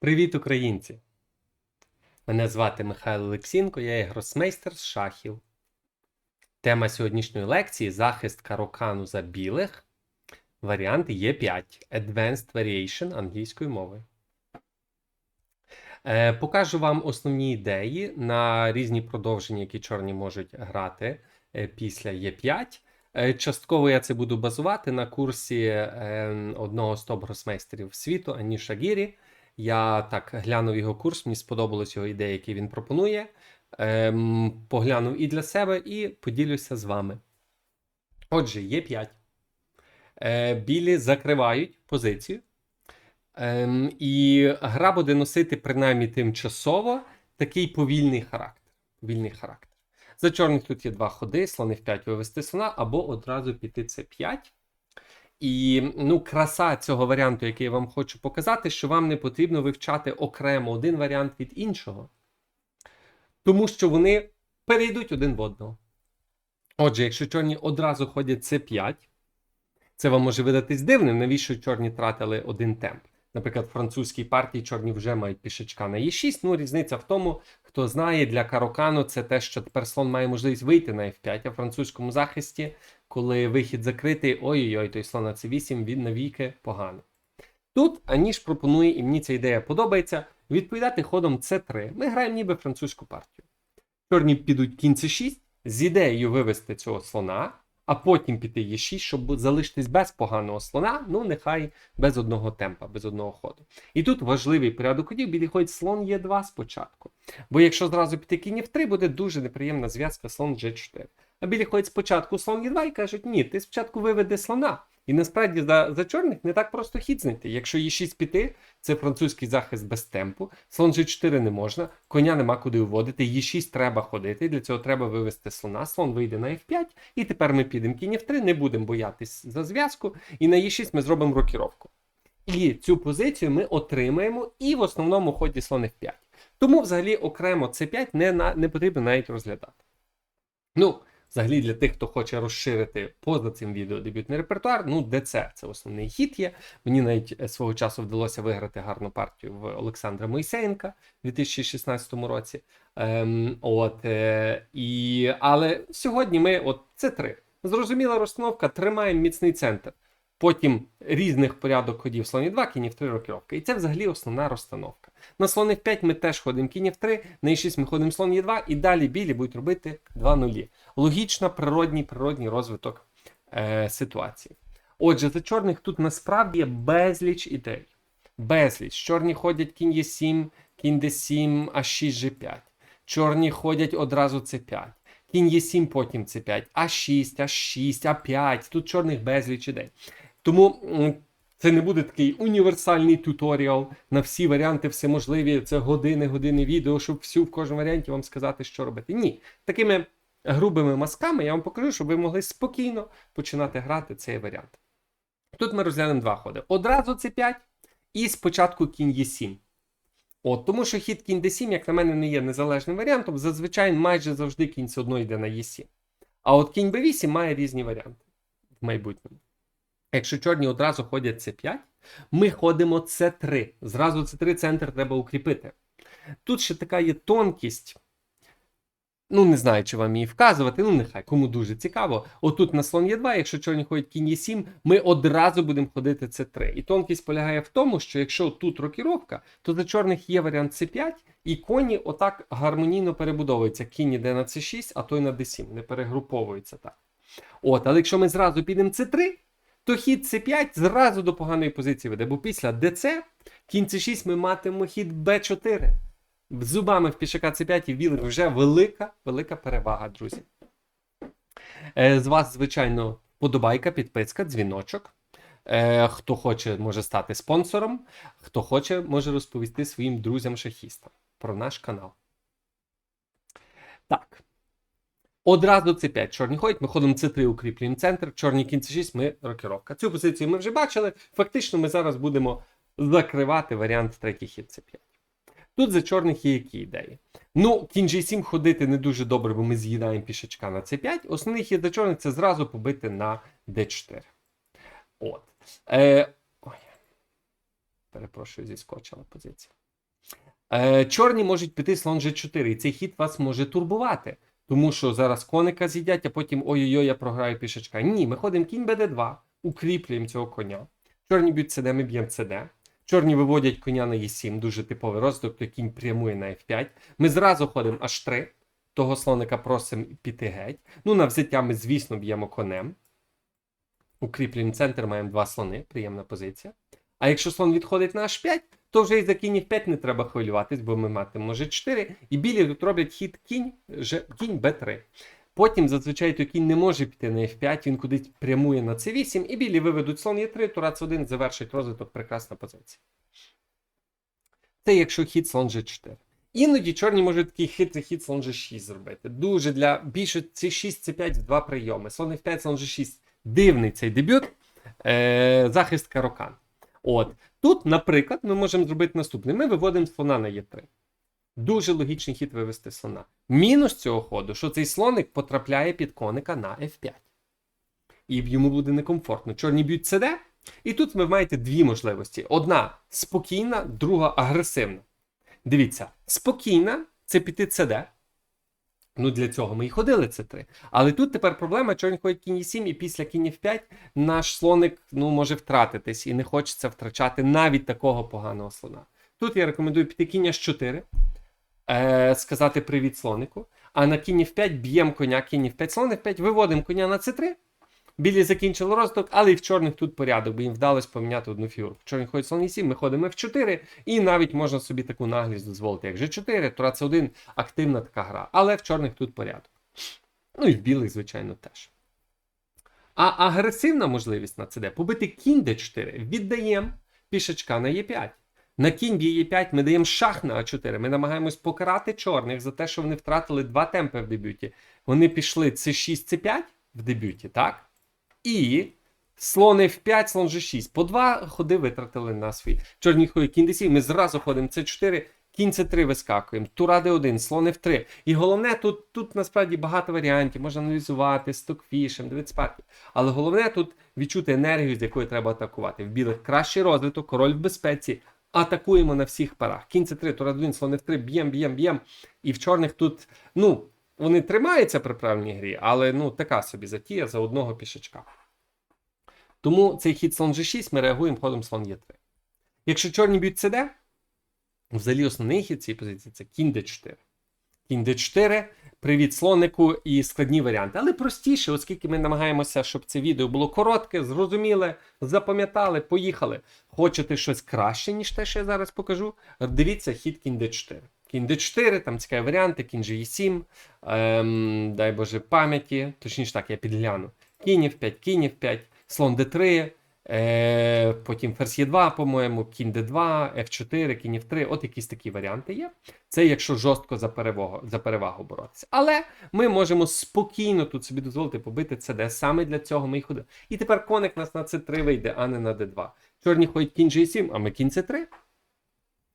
Привіт, українці! Мене звати Михайло Олексінко, я є гросмейстер з шахів. Тема сьогоднішньої лекції захист карокану за білих. Варіант Е5 Advanced Variation англійською мовою. Е, покажу вам основні ідеї на різні продовження, які чорні можуть грати е, після Е5. Е, Частково я це буду базувати на курсі е, одного з топ-гросмейстерів світу Аніша Гірі. Я так глянув його курс, мені сподобалась його ідея, які він пропонує. Ем, поглянув і для себе, і поділюся з вами. Отже, є 5. Е, білі закривають позицію. Ем, і гра буде носити, принаймні тимчасово, такий повільний характер. Повільний характер. За чорних тут є два ходи: слони в 5 вивести слона, або одразу піти це 5. І ну, краса цього варіанту, який я вам хочу показати, що вам не потрібно вивчати окремо один варіант від іншого, тому що вони перейдуть один в одного. Отже, якщо чорні одразу ходять С5, це вам може видатись дивним, навіщо чорні тратили один темп. Наприклад, в французькій партії чорні вже мають пішечка на Е6. Ну, різниця в тому, хто знає, для Карокану це те, що тепер слон має можливість вийти на F5, а в французькому захисті, коли вихід закритий, ой-ой-ой, той слон на C8, він навіки поганий. Тут Аніш пропонує, і мені ця ідея подобається, відповідати ходом С3. Ми граємо ніби французьку партію. Чорні підуть кінь С6 з ідеєю вивести цього слона, а потім піти Е6, щоб залишитись без поганого слона, ну нехай без одного темпа, без одного ходу. І тут важливий порядок ходів, підходить слон Е2 спочатку. Бо якщо зразу піти кінь F3, буде дуже неприємна зв'язка слон G4. А білі ходять спочатку слон Е2 і кажуть, ні, ти спочатку виведи слона. І насправді за, за чорних не так просто хід знайти. Якщо Е6 піти, це французький захист без темпу, слон G4 не можна, коня нема куди вводити, Е6 треба ходити, для цього треба вивести слона, слон вийде на F5, і тепер ми підемо кінь F3, не будемо боятись за зв'язку, і на Е6 ми зробимо рокіровку. І цю позицію ми отримаємо і в основному ході слон F5. Тому взагалі окремо C5 не, не потрібно навіть розглядати. Ну, взагалі для тих, хто хоче розширити поза цим відео дебютний репертуар, ну ДЦ це основний хід є. Мені навіть е, свого часу вдалося виграти гарну партію в Олександра Мойсеєнка у 2016 році. Ем, от, е, і, Але сьогодні ми от це три. Зрозуміла розстановка, тримаємо міцний центр. Потім різних порядок ходів слоні 2, кінів 3 рокіровка. І це взагалі основна розстановка. На слони 5 ми теж ходимо кінів 3, на Е6 ми ходимо слон Е2, і далі білі будуть робити 2 нулі. Логічно, природній природній розвиток е, ситуації. Отже, за чорних тут насправді є безліч ідей. Безліч. Чорні ходять кінь Е7, кінь Д7, А6, G5. Чорні ходять одразу С5. Кінь Е7, потім С5, А6, А6, А5. Тут чорних безліч ідей. Тому це не буде такий універсальний туторіал на всі варіанти, все можливі. Це години, години відео, щоб всю в кожному варіанті вам сказати, що робити. Ні, такими грубими мазками я вам покажу, щоб ви могли спокійно починати грати цей варіант. Тут ми розглянемо два ходи. Одразу С5 і спочатку кінь Е7. От, тому що хід кінь d7, як на мене, не є незалежним варіантом. Зазвичай майже завжди кінь все одно йде на Е7. А от кінь b8 має різні варіанти в майбутньому. Якщо чорні одразу ходять С5, ми ходимо С3. Зразу С3 центр треба укріпити. Тут ще така є тонкість. Ну, не знаю, чи вам її вказувати, ну нехай, кому дуже цікаво. Отут на слон Е2, якщо чорні ходять кінь Е7, ми одразу будемо ходити С3. І тонкість полягає в тому, що якщо тут рокіровка, то за чорних є варіант С5, і коні отак гармонійно перебудовуються. Кінь іде на С6, а той на d7, не перегруповуються так. От, але якщо ми зразу підемо С3, то хід С5 зразу до поганої позиції веде, бо після ДЦ, кінь С6 ми матимемо хід Б4. Зубами в пішака С5 і білих вже велика, велика перевага, друзі. Е, З вас, звичайно, подобайка, підписка, дзвіночок. Е, Хто хоче, може стати спонсором. Хто хоче, може розповісти своїм друзям-шахістам про наш канал. Так. Одразу С5. Чорні ходять, ми ходимо С3, укріплюємо центр, чорні кінь С6, ми рокіровка. Цю позицію ми вже бачили. Фактично, ми зараз будемо закривати варіант третій хід С5. Тут за чорних є які ідеї. Ну, кінь G7 ходити не дуже добре, бо ми з'їдаємо пішечка на C5. Основний хід за чорних це зразу побити на D4. От. Е, ой. Перепрошую, зіскочила позиція. Е, чорні можуть піти слон G4, і цей хід вас може турбувати. Тому що зараз коника з'їдять, а потім ой-ой-ой, я програю пішечка. Ні, ми ходимо кінь БД2, укріплюємо цього коня. Чорні б'ють ЦД, ми б'ємо ЦД. Чорні виводять коня на Е7, дуже типовий розвиток, то кінь прямує на F5. Ми зразу ходимо H3, того слоника просимо піти геть. Ну, на взяття ми, звісно, б'ємо конем. Укріплюємо центр, маємо два слони, приємна позиція. А якщо слон відходить на H5, то вже і за кінь F5 не треба хвилюватись, бо ми матимемо G4, і білі тут роблять хід кінь, Ж- кінь B3. Потім зазвичай той кінь не може піти на F5, він кудись прямує на C8, і білі виведуть слон Е3, тура С1 завершить розвиток, прекрасна позиція. Це якщо хід слон G4. Іноді чорні можуть такий хитрий хід слон G6 зробити. Дуже для більше C6, C5 в два прийоми. Слон F5, слон G6. Дивний цей дебют. Е, захист карокан. От. Тут, наприклад, ми можемо зробити наступне. Ми виводимо слона на Е3. Дуже логічний хід вивести слона. Мінус цього ходу, що цей слоник потрапляє під коника на F5. І йому буде некомфортно. Чорні б'ють ЦД. І тут ви маєте дві можливості: одна спокійна, друга агресивна. Дивіться, спокійна це піти ЦД. Ну, для цього ми і ходили це 3 Але тут тепер проблема, чорні ходять кінь 7 і після кінь F5 наш слоник ну, може втратитись і не хочеться втрачати навіть такого поганого слона. Тут я рекомендую піти кінь H4, е, сказати привіт слонику. А на кінь F5 б'ємо коня, кінь F5, слон F5, виводимо коня на C3. Білі закінчили розвиток, але і в чорних тут порядок, бо їм вдалося поміняти одну фігуру. В чорних ходять слон E7, ми ходимо F4, і навіть можна собі таку наглість дозволити, як G4, Тура C1, активна така гра. Але в чорних тут порядок. Ну і в білих, звичайно, теж. А агресивна можливість на CD побити кінь D4, віддаємо пішечка на Е5. На кінь Е5 ми даємо шах на А4. Ми намагаємось покарати чорних за те, що вони втратили два темпи в дебюті. Вони пішли С6, С5 в дебюті, так? І слон F5, слон G6. По два ходи витратили на свій. Чорні ходять кінь D7, ми зразу ходимо С4, кінь С3 вискакуємо, тура D1, слон F3. І головне, тут, тут насправді багато варіантів, можна аналізувати, стокфішем, дивитися партію. Але головне тут відчути енергію, з якою треба атакувати. В білих кращий розвиток, король в безпеці. Атакуємо на всіх парах. Кінь С3, тура D1, слон F3, б'єм, б'єм, б'єм. І в чорних тут, ну, вони тримаються при правильній грі, але ну, така собі затія за одного пішачка. Тому цей хід слон G6 ми реагуємо ходом слон Е3. Якщо чорні б'ють CD, взагалі основний хід цієї позиції це кінь D4. Кінь D4, привіт слонику і складні варіанти. Але простіше, оскільки ми намагаємося, щоб це відео було коротке, зрозуміле, запам'ятали, поїхали. Хочете щось краще, ніж те, що я зараз покажу? Дивіться хід кінь D4. Кінь D4, там цікаві варіанти, кінь G7, ем, дай Боже пам'яті, точніше так, я підгляну. Кінь F5, кінь F5, слон D3, е, потім ферзь Е2, по-моєму, кінь D2, F4, кінь F3, от якісь такі варіанти є. Це якщо жорстко за перевагу, за перевагу боротися. Але ми можемо спокійно тут собі дозволити побити CD. Саме для цього ми і ходимо. І тепер коник нас на C3 вийде, а не на D2. Чорні ходять кінь G7, а ми кінь C3.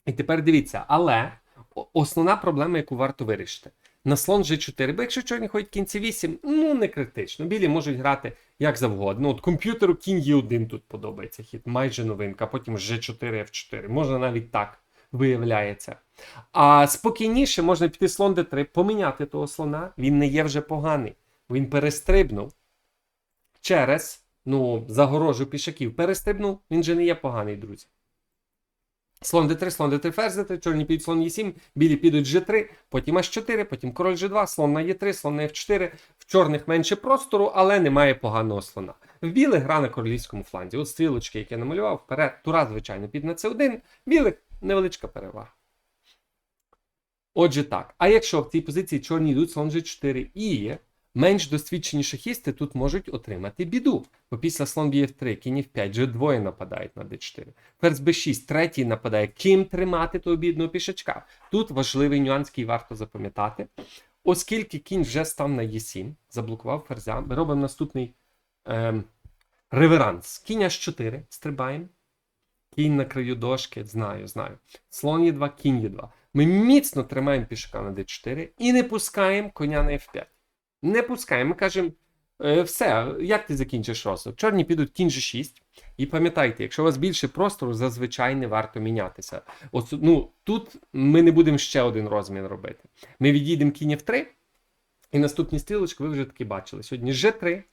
І тепер дивіться, але основна проблема, яку варто вирішити. На слон G4, бо якщо чорні ходять кінь C8, ну не критично. Білі можуть грати як завгодно. От комп'ютеру кінь Е1 тут подобається хід, майже новинка, потім G4, F4. Можна навіть так виявляється. А спокійніше можна піти слон D3, поміняти того слона, він не є вже поганий. Він перестрибнув через ну, загорожу пішаків. Перестрибнув, він же не є поганий, друзі. Слон d3, слон d3, ферзь d3, чорні підуть слон e7, білі підуть g3, потім h4, потім король g2, слон на e3, слон на f4. В чорних менше простору, але немає поганого слона. В білих гра на королівському фланзі. От стрілочки, які я намалював, вперед, тура, звичайно, під на c1, білих невеличка перевага. Отже, так. А якщо в цій позиції чорні йдуть слон g4 і менш досвідчені шахісти тут можуть отримати біду. Бо після слон б'є f3, кінь f5, вже двоє нападають на d4. Ферзь b6, третій нападає. Ким тримати того бідного пішачка? Тут важливий нюанс, який варто запам'ятати. Оскільки кінь вже став на e7, заблокував ферзя, ми робимо наступний ем, реверанс. Кінь h4, стрибаємо. Кінь на краю дошки, знаю, знаю. Слон Е2, кінь Е2. Ми міцно тримаємо пішака на d4 і не пускаємо коня на f5. Не пускаємо. Ми кажемо, е, все, як ти закінчиш розвиток? Чорні підуть кінь g6, І пам'ятайте, якщо у вас більше простору, зазвичай не варто мінятися. От, ну, тут ми не будемо ще один розмін робити. Ми відійдемо кінь в 3, і наступні стрілочки ви вже таки бачили. Сьогодні G3,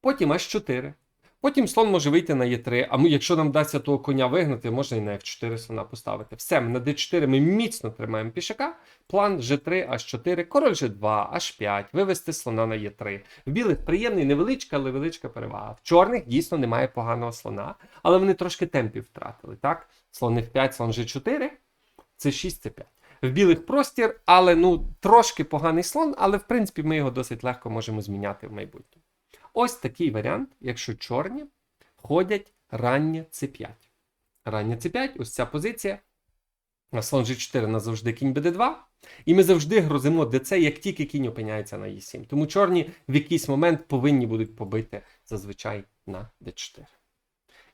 потім H4. Потім слон може вийти на Е3, а ми, якщо нам вдасться того коня вигнати, можна і на F4 слона поставити. Все, на D4 ми міцно тримаємо пішака. План G3, H4, король G2, H5, вивести слона на Е3. В білих приємний, невеличка, але величка перевага. В чорних дійсно немає поганого слона, але вони трошки темпів втратили. так? Слон F5, слон G4, це 6, це 5. В білих простір, але ну трошки поганий слон, але в принципі ми його досить легко можемо зміняти в майбутньому. Ось такий варіант, якщо чорні ходять раннє c5. Раннє c5, ось ця позиція. Слон G4 назавжди кінь BD2. І ми завжди грозимо ДЦ, як тільки кінь опиняється на Е7. Тому чорні в якийсь момент повинні будуть побити зазвичай на D4.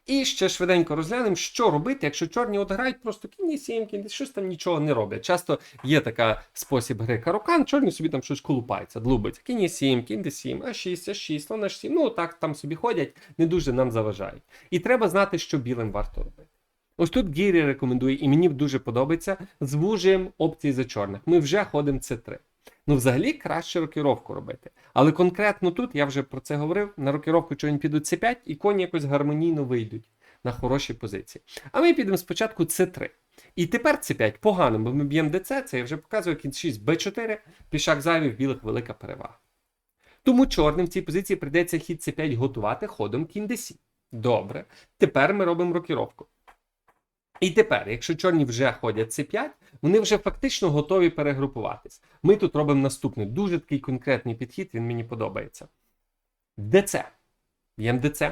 І ще швиденько розглянемо, що робити, якщо чорні от грають просто Е7, кінь щось там нічого не роблять. Часто є така спосіб гри карукан, чорні собі там щось колупаються, длубиться. Кінь Е7, кінь D7, А6, А6, слон H7, ну так там собі ходять, не дуже нам заважають. І треба знати, що білим варто робити. Ось тут Гірі рекомендує, і мені дуже подобається, звужуємо опції за чорних. Ми вже ходимо С3. Ну, взагалі, краще рокіровку робити. Але конкретно тут, я вже про це говорив, на рокіровку чорні підуть С5, і коні якось гармонійно вийдуть на хороші позиції. А ми підемо спочатку С3. І тепер С5 погано, бо ми б'ємо ДЦ, це я вже показую кінь 6 Б4, пішак зайвий, в білих велика перевага. Тому чорним в цій позиції прийдеться хід С5 готувати ходом кінь d7. Добре. Тепер ми робимо рокіровку. І тепер, якщо чорні вже ходять С5, вони вже фактично готові перегрупуватись. Ми тут робимо наступний, дуже такий конкретний підхід, він мені подобається. ДЦ. Б'ємо ДЦ.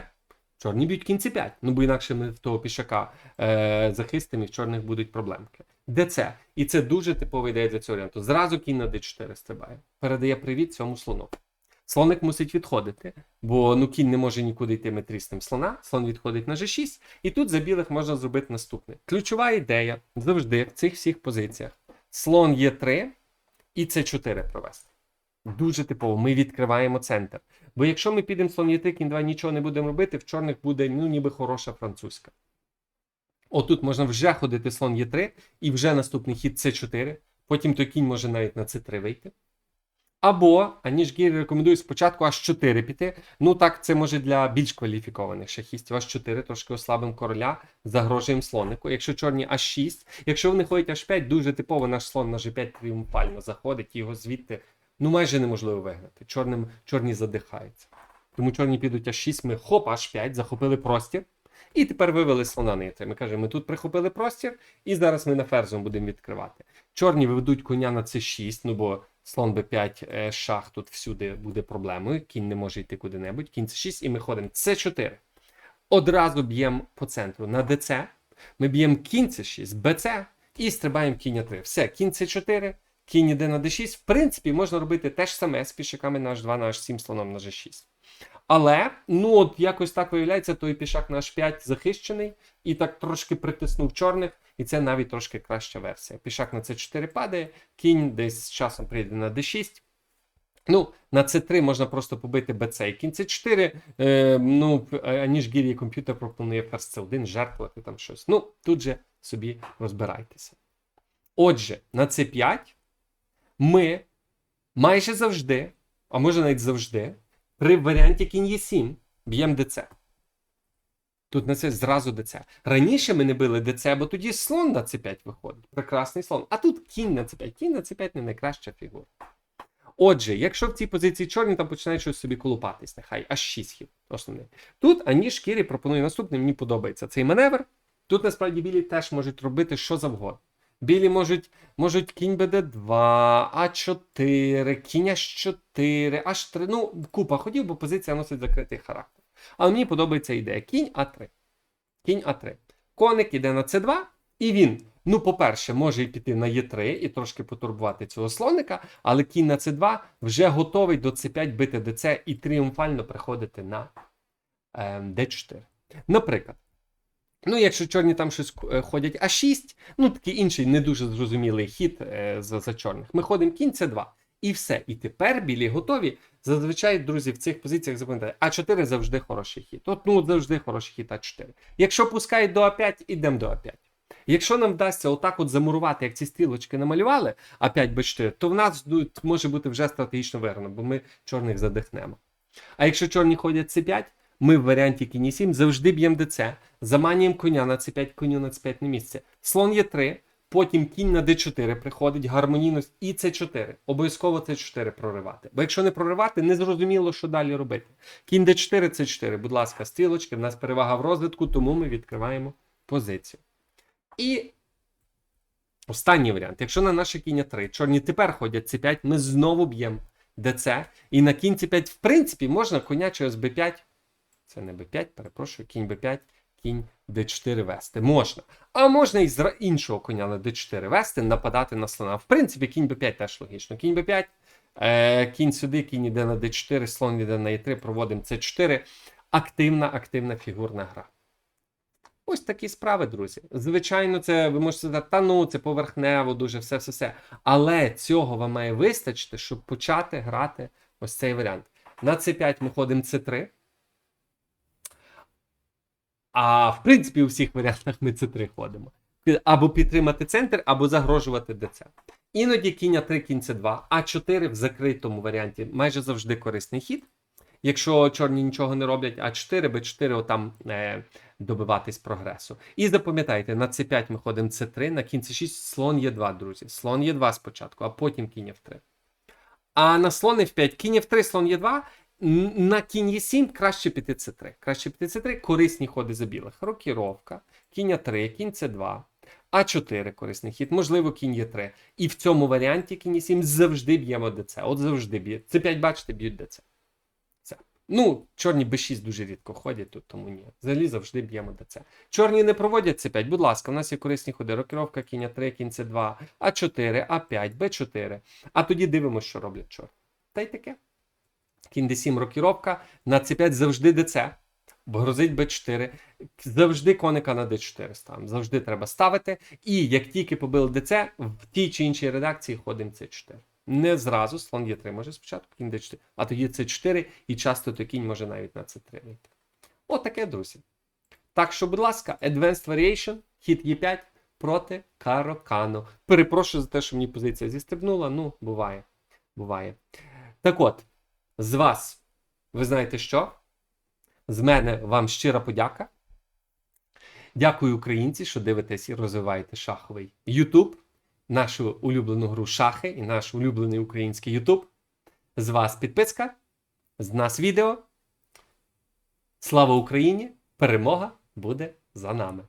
Чорні б'ють кінці 5. Ну бо інакше ми в того пішака е, захистимо і в чорних будуть проблемки. ДЦ. І це дуже типова ідея для цього варіанту. Зразу кінь на d4 стрибає. Передає привіт цьому слону. Слоник мусить відходити, бо ну кінь не може нікуди йти метрістим слона. Слон відходить на g6, і тут за білих можна зробити наступне. Ключова ідея завжди в цих всіх позиціях. Слон Е3 і С4 провести. Дуже типово, ми відкриваємо центр. Бо якщо ми підемо слон Е3, кінь 2 нічого не будемо робити, в чорних буде ну ніби хороша французька. Отут можна вже ходити слон Е3 і вже наступний хід С4. Потім той кінь може навіть на С3 вийти. Або, аніж Гірі рекомендує спочатку аж 4 піти. Ну так, це може для більш кваліфікованих шахістів. Аж 4, трошки ослабимо короля, загрожуємо слонику. Якщо чорні аж 6, якщо вони ходять аж 5, дуже типово наш слон на G5 тріумфально заходить, і його звідти ну майже неможливо вигнати. Чорним, чорні задихаються. Тому чорні підуть аж 6, ми хоп, аж 5, захопили простір. І тепер вивели слона на Е3. Ми кажемо, ми тут прихопили простір, і зараз ми на ферзом будемо відкривати. Чорні виведуть коня на С6, ну бо слон Б5 е, шах тут всюди буде проблемою. Кінь не може йти куди-небудь. Кінь c 6, і ми ходимо С4. Одразу б'ємо по центру на ДЦ. Ми б'ємо кінь С6, БЦ і стрибаємо кінь 3. Все, кінь С4, кінь іде на d6. В принципі, можна робити те ж саме з пішаками на h2, на h7, слоном на g6. Але, ну от якось так виявляється, той пішак на h5 захищений і так трошки притиснув чорних, і це навіть трошки краща версія. Пішак на c4 падає, кінь десь з часом прийде на d6. Ну, на c3 можна просто побити bc і кінь c4. Е, ну, аніж гір'ї комп'ютер пропонує ферзь c1, жертвувати там щось. Ну, тут же собі розбирайтеся. Отже, на c5 ми майже завжди, а може навіть завжди, при варіанті кінь є 7 б'ємо ДЦ. Тут на це зразу ДЦ. Раніше ми не били ДЦ, бо тоді слон на С5 виходить. Прекрасний слон. А тут кінь на С5. Кінь на С5 не найкраща фігура. Отже, якщо в цій позиції чорні там починають щось собі колупатись, нехай аж 6 хід основний. Тут Ані Шкірі пропонує наступний, мені подобається цей маневр. Тут насправді білі теж можуть робити що завгодно. Білі можуть можуть кінь БД2, А4, кінь H4, H3. Ну, купа ходів, бо позиція носить закритий характер. Але мені подобається ідея. Кінь А3. Кінь А3. Коник іде на С2, і він, ну, по-перше, може і піти на Е3 і трошки потурбувати цього слоника, але кінь на С2 вже готовий до С5 бити ДЦ і тріумфально приходити на е, Д4. Наприклад. Ну, якщо чорні там щось е, ходять А6, ну такий інший не дуже зрозумілий хід е, за, за чорних. Ми ходимо кінь С2. І все. І тепер білі готові Зазвичай, друзі, в цих позиціях запам'ятайте, А4 завжди хороший хід. От, ну, завжди хороший хід А4. Якщо пускають до А5, ідемо до А5. Якщо нам вдасться отак от замурувати, як ці стрілочки намалювали, А5 Б4, то в нас може бути вже стратегічно виграно, бо ми чорних задихнемо. А якщо чорні ходять С5, ми в варіанті кінь 7 завжди б'ємо ДЦ, заманюємо коня на С5, коню на С5 на місце. Слон є 3, потім кінь на Д4 приходить, гармонійно і С4. Обов'язково С4 проривати. Бо якщо не проривати, не зрозуміло, що далі робити. Кінь Д4, С4. Будь ласка, стрілочки, в нас перевага в розвитку, тому ми відкриваємо позицію. І останній варіант. Якщо на наші кінь 3 чорні тепер ходять С5, ми знову б'ємо ДЦ. І на кінь С5, в принципі, можна коня через Б5. Це не Б5, перепрошую, кінь Б5, кінь Д4 вести. Можна. А можна і з іншого коня на Д4 вести, нападати на слона. В принципі, кінь Б5 теж логічно. Кінь Б5, е, кінь сюди, кінь іде на Д4, слон іде на Е3, проводимо С4. Активна, активна фігурна гра. Ось такі справи, друзі. Звичайно, це ви можете сказати, та ну, це поверхнево, дуже все, все, все. Але цього вам має вистачити, щоб почати грати ось цей варіант. На С5 ми ходимо С3. А в принципі, у всіх варіантах ми С3 ходимо. Або підтримати центр, або загрожувати ДЦ. Іноді кінь 3 кінь С2, А4 в закритому варіанті майже завжди корисний хід. Якщо чорні нічого не роблять, А4, Б4 отам е, добиватись прогресу. І запам'ятайте, на С5 ми ходимо С3, на кінь С6 слон Е2, друзі. Слон Е2 спочатку, а потім кінь F3. А на слон F5, кінь F3, слон Е2, н- на кінь Е7 краще піти С3. Краще піти С3, корисні ходи за білих. Рокіровка, кінь А3, кінь С2. А4 корисний хід, можливо, кінь Е3. І в цьому варіанті кінь Е7 завжди б'ємо ДЦ. От завжди б'є. С5, бачите, б'ють ДЦ. Це. Ну, чорні Б6 дуже рідко ходять тут, тому ні. Взагалі завжди б'ємо ДЦ. Чорні не проводять С5. Будь ласка, у нас є корисні ходи. Рокіровка, кінь А3, кінь С2, А4, А5, Б4. А тоді дивимося, що роблять чорні. Та й таке. Кінь Д7 рокіровка, на С5 завжди ДЦ. Грозить Б4. Завжди коника на Д4 ставимо. Завжди треба ставити. І як тільки побили ДЦ, в тій чи іншій редакції ходимо С4. Не зразу, слон Е3 може спочатку, кінь Д4, а тоді С4, і часто то кінь може навіть на С3 вийти. Отаке, друзі. Так що, будь ласка, Advanced Variation, хід Е5 проти Карокано. Перепрошую за те, що мені позиція зістрибнула. Ну, буває. Буває. Так от, з вас, ви знаєте що? З мене вам щира подяка. Дякую, українці, що дивитесь і розвиваєте шаховий YouTube, нашу улюблену гру шахи і наш улюблений український YouTube. З вас підписка, з нас відео. Слава Україні! Перемога буде за нами!